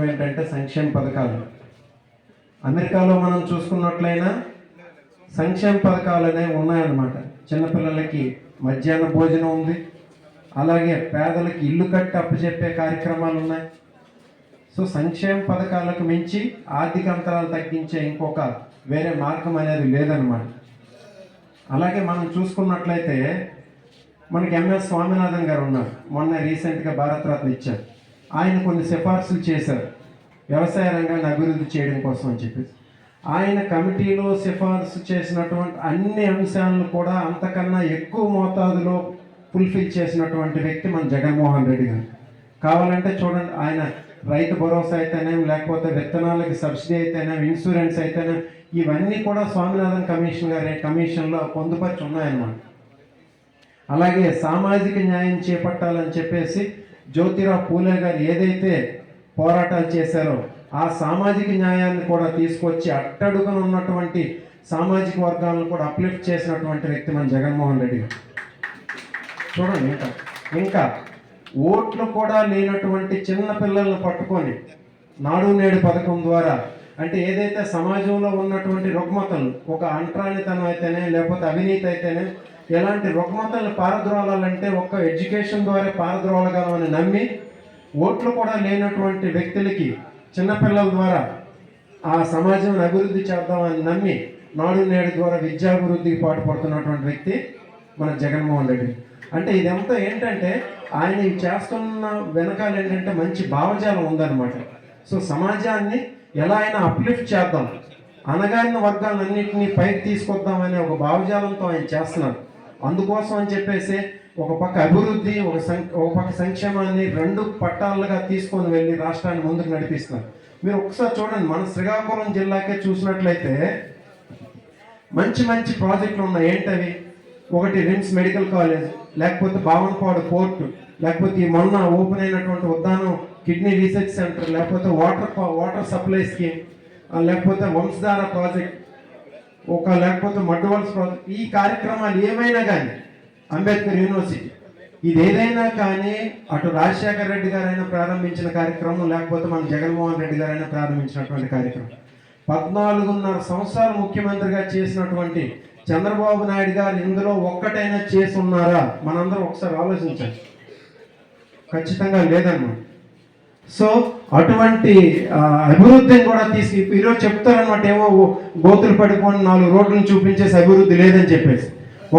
ఏంటంటే సంక్షేమ పథకాలు. అమెరికాలో మనం చూసుకున్నట్లయినా సంక్షేమ పథకాలు అనేవి ఉన్నాయన్నమాట. చిన్నపిల్లలకి మధ్యాహ్న భోజనం ఉంది. అలాగే పేదలకి ఇల్లు కట్టి అప్పచెప్పే కార్యక్రమాలు ఉన్నాయి. సో సంక్షేమ పథకాలకు మించి ఆర్థిక అంతరాలు తగ్గించే ఇంకొక వేరే మార్గం అనేది లేదనమాట అలాగే మనం చూసుకున్నట్లయితే మనకి ఎంఎస్ స్వామినాథన్ గారు ఉన్నారు. మొన్న రీసెంట్గా భారతరత్న ఇచ్చారు. ఆయన కొన్ని సిఫార్సులు చేశారు. వ్యవసాయ రంగాన్ని అభివృద్ధి చేయడం కోసం అని చెప్పేసి. ఆయన కమిటీలో సిఫార్సు చేసినటువంటి అన్ని అంశాలను కూడా అంతకన్నా ఎక్కువ మోతాదులో ఫుల్ఫిల్ చేసినటువంటి వ్యక్తి మన జగన్మోహన్ రెడ్డి గారు. కావాలంటే చూడండి ఆయన రైతు భరోసా అయితేనేమి లేకపోతే విత్తనాలకి సబ్సిడీ అయితేనేమి ఇన్సూరెన్స్ అయితేనేమి ఇవన్నీ కూడా స్వామినాథన్ కమిషన్ గారి కమిషన్లో పొందుపరిచి ఉన్నాయన్నమాట. అలాగే సామాజిక న్యాయం చేపట్టాలని చెప్పేసి జ్యోతిరావు పూలే గారు ఏదైతే పోరాటాలు చేశారో ఆ సామాజిక న్యాయాన్ని కూడా తీసుకొచ్చి అట్టడుగున ఉన్నటువంటి సామాజిక వర్గాలను కూడా అప్లిఫ్ట్ చేసినటువంటి వ్యక్తి మన జగన్మోహన్ రెడ్డి గారు. చూడండి ఇంకా ఇంకా ఓట్లు కూడా లేనటువంటి చిన్న పిల్లల్ని పట్టుకొని నాడు నేడు పథకం ద్వారా అంటే ఏదైతే సమాజంలో ఉన్నటువంటి రుగ్మతలు ఒక అంటరానితనం అయితేనే లేకపోతే అవినీతి అయితేనే ఎలాంటి రుగ్మతలను పారద్రోలాలంటే ఒక్క ఎడ్యుకేషన్ ద్వారా పారద్రోలగలమని నమ్మి ఓట్లు కూడా లేనటువంటి వ్యక్తులకి చిన్నపిల్లల ద్వారా ఆ సమాజం అభివృద్ధి చేద్దామని నమ్మి నాడు నేడు ద్వారా విద్యాభివృద్ధికి పాటుపడుతున్నటువంటి వ్యక్తి మన జగన్మోహన్ రెడ్డి. అంటే ఇదంతా ఏంటంటే ఆయన చేస్తున్న వెనకాల ఏంటంటే మంచి భావజాలం ఉందన్నమాట. సో సమాజాన్ని ఎలా అయినా అప్లిఫ్ట్ చేద్దాం. అనగారిన వర్గాలన్నింటినీ పైకి తీసుకొద్దామనే ఒక భావజాలంతో ఆయన చేస్తున్నారు అందుకోసం అని చెప్పేసి ఒక పక్క అభివృద్ధి ఒక సం ఒక పక్క సంక్షేమాన్ని రెండు పట్టాలుగా తీసుకొని వెళ్ళి రాష్ట్రాన్ని ముందుకు నడిపిస్తున్నారు. మీరు ఒకసారి చూడండి మన శ్రీకాకుళం జిల్లాకే చూసినట్లయితే మంచి మంచి ప్రాజెక్టులు ఉన్నాయి. ఏంటవి? ఒకటి రిమ్స్ మెడికల్ కాలేజ్ లేకపోతే భావనపాడు పోర్టు లేకపోతే ఈ మొన్న ఓపెన్ అయినటువంటి ఉద్దానం కిడ్నీ రీసెర్చ్ సెంటర్ లేకపోతే వాటర్ వాటర్ సప్లై స్కీమ్ లేకపోతే వంశధార ప్రాజెక్ట్. ఒక లేకపోతే మడ్డువల్స్ ప్రాజెక్ట్ ఈ కార్యక్రమాలు ఏమైనా కానీ అంబేద్కర్ యూనివర్సిటీ ఇది ఏదైనా కానీ అటు రాజశేఖర రెడ్డి గారైనా ప్రారంభించిన కార్యక్రమం లేకపోతే మన జగన్మోహన్ రెడ్డి గారైనా ప్రారంభించినటువంటి కార్యక్రమం. పద్నాలుగున్నర సంవత్సరాలు ముఖ్యమంత్రిగా చేసినటువంటి చంద్రబాబు నాయుడు గారు ఇందులో ఒక్కటైనా చేసి ఉన్నారా? మనందరం ఒకసారి ఆలోచించండి. ఖచ్చితంగా లేదన్నమాట. సో అటువంటి అభివృద్ధిని కూడా తీసి ఈరోజు చెప్తారనమాట ఏమో గోతులు పడుకొని నాలుగు రోడ్లను చూపించేసి అభివృద్ధి లేదని చెప్పేసి.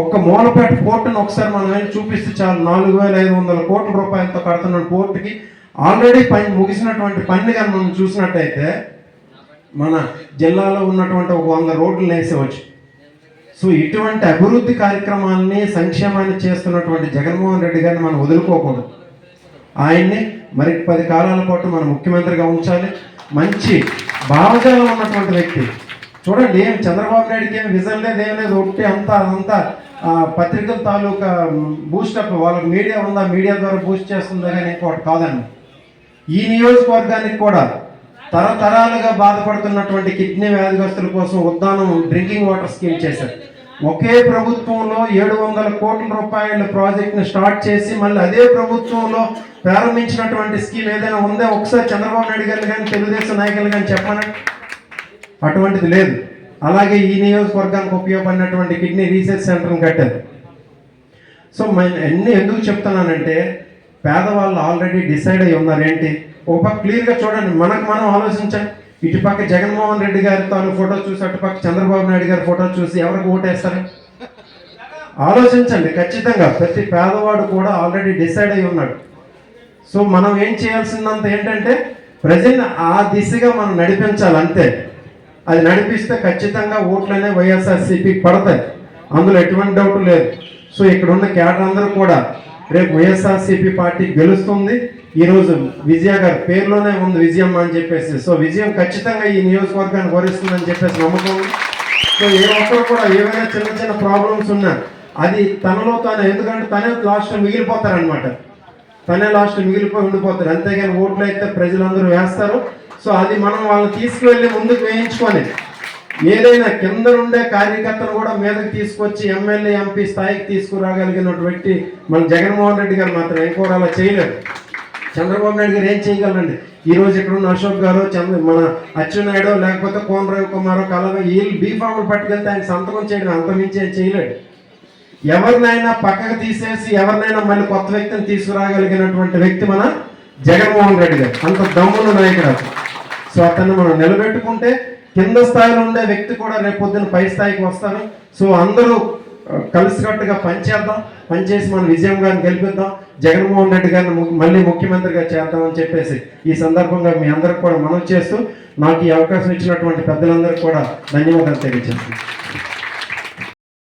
ఒక్క మూలపేట పోర్టును ఒకసారి మనం ఏం చూపిస్తే చాలు నాలుగు వేల ఐదు వందల కోట్ల రూపాయలతో కడుతున్న పోర్టుకి ఆల్రెడీ పని ముగిసినటువంటి పని కానీ మనం చూసినట్టయితే మన జిల్లాలో ఉన్నటువంటి ఒక వంద రోడ్లు వేసేవచ్చు సో ఇటువంటి అభివృద్ధి కార్యక్రమాలని సంక్షేమాన్ని చేస్తున్నటువంటి జగన్మోహన్ రెడ్డి గారిని మనం వదులుకోకూడదు. ఆయన్ని మరి పది కాలాల పాటు మన ముఖ్యమంత్రిగా ఉంచాలి. మంచి భావజాలం ఉన్నటువంటి వ్యక్తి. చూడండి ఏం చంద్రబాబు నాయుడికి ఏం విజన్ లేదు ఏం లేదు ఒకటి అంతా అదంతా పత్రికల తాలూకా బూస్టప్ వాళ్ళకి మీడియా ఉందా మీడియా ద్వారా బూస్ట్ చేస్తుందా కానీ ఇంకోటి కాదండి. ఈ నియోజకవర్గానికి కూడా తరతరాలుగా బాధపడుతున్నటువంటి కిడ్నీ వ్యాధిగ్రస్తుల కోసం ఉద్దానం డ్రింకింగ్ వాటర్ స్కీమ్ చేశారు. ఒకే ప్రభుత్వంలో ఏడు వందల కోట్ల రూపాయల ప్రాజెక్ట్ని స్టార్ట్ చేసి మళ్ళీ అదే ప్రభుత్వంలో ప్రారంభించినటువంటి స్కీమ్ ఏదైనా ఉందే? ఒకసారి చంద్రబాబు నాయుడు గారిని కానీ తెలుగుదేశం నాయకులు కానీ చెప్పనండి అటువంటిది లేదు. అలాగే ఈ నియోజకవర్గానికి ఉపయోగపడినటువంటి కిడ్నీ రీసెర్చ్ సెంటర్ని కట్టారు. సో అన్ని ఎన్ని ఎందుకు చెప్తున్నానంటే పేదవాళ్ళు ఆల్రెడీ డిసైడ్ అయి ఉన్నారు ఏంటి ఒక క్లియర్గా చూడండి. మనకు మనం ఆలోచించండి ఇటుపక్క జగన్మోహన్ రెడ్డి గారి తాను ఫోటో చూసి అటుపక్క చంద్రబాబు నాయుడు గారి ఫోటో చూసి ఎవరికి ఓటేస్తారు? ఆలోచించండి ఖచ్చితంగా ప్రతి పేదవాడు కూడా ఆల్రెడీ డిసైడ్ అయి ఉన్నాడు. సో మనం ఏం చేయాల్సిందంత ఏంటంటే ప్రజల్ని ఆ దిశగా మనం నడిపించాలి అంతే. అది నడిపిస్తే ఖచ్చితంగా ఓట్లనే వైఎస్ఆర్సీపీకి పడతాయి. అందులో ఎటువంటి డౌట్ లేదు. సో ఇక్కడ ఉన్న క్యాడర్ అందరూ కూడా రేపు వైఎస్ఆర్సీపీ పార్టీ గెలుస్తుంది. ఈరోజు విజయ గారి పేరులోనే ఉంది విజయం అని చెప్పేసి. సో విజయం ఖచ్చితంగా ఈ నియోజకవర్గాన్ని వరిస్తుందని చెప్పేసి నమ్మకం సో ఏ ఒక్కరు కూడా ఏమైనా చిన్న చిన్న ప్రాబ్లమ్స్ ఉన్నా అది తనలో తను ఎందుకంటే తనే లాస్ట్ మిగిలిపోతారనమాట తనే లాస్ట్ మిగిలిపోయి ఉండిపోతారు. అంతేగాని ఓట్లు అయితే ప్రజలందరూ వేస్తారు. సో అది మనం వాళ్ళని తీసుకువెళ్ళి ముందుకు వేయించుకొని ఏదైనా కింద నుండే కార్యకర్తలు కూడా మీదకి తీసుకొచ్చి ఎమ్మెల్యే ఎంపీ స్థాయికి తీసుకురాగలిగినటువంటి మన జగన్మోహన్ రెడ్డి గారు మాత్రం ఇంకోరు అలా చేయలేరు. చంద్రబాబు నాయుడు గారు ఏం చేయగలరండి? ఈ రోజు ఇక్కడ ఉన్న అశోక్ గారు చంద్ర మన అచ్చెన్నాయుడు లేకపోతే కోన రవి కుమార్ కలవ వీళ్ళు బీఫామ్లు పట్టుకెళ్తే ఆయన సంతకం చేయడం అంతమించి ఏం చేయలేడు. ఎవరినైనా పక్కకు తీసేసి ఎవరినైనా మళ్ళీ కొత్త వ్యక్తిని తీసుకురాగలిగినటువంటి వ్యక్తి మన జగన్మోహన్ రెడ్డి గారు. అంత దమ్మున్న నాయకుడు సో అతన్ని మనం నిలబెట్టుకుంటే కింద స్థాయిలో ఉండే వ్యక్తి కూడా రేపు పొద్దున్న పై స్థాయికి వస్తారు. సో అందరూ కలిసికట్టుగా పనిచేద్దాం పనిచేసి మనం విజయం గారిని గెలిపిద్దాం. జగన్మోహన్ రెడ్డి గారిని మళ్ళీ ముఖ్యమంత్రిగా చేద్దామని చెప్పేసి ఈ సందర్భంగా మీ అందరికి కూడా మనం చేస్తూ నాకు ఈ అవకాశం ఇచ్చినటువంటి పెద్దలందరికీ కూడా ధన్యవాదాలు తెలియజేస్తున్నాను.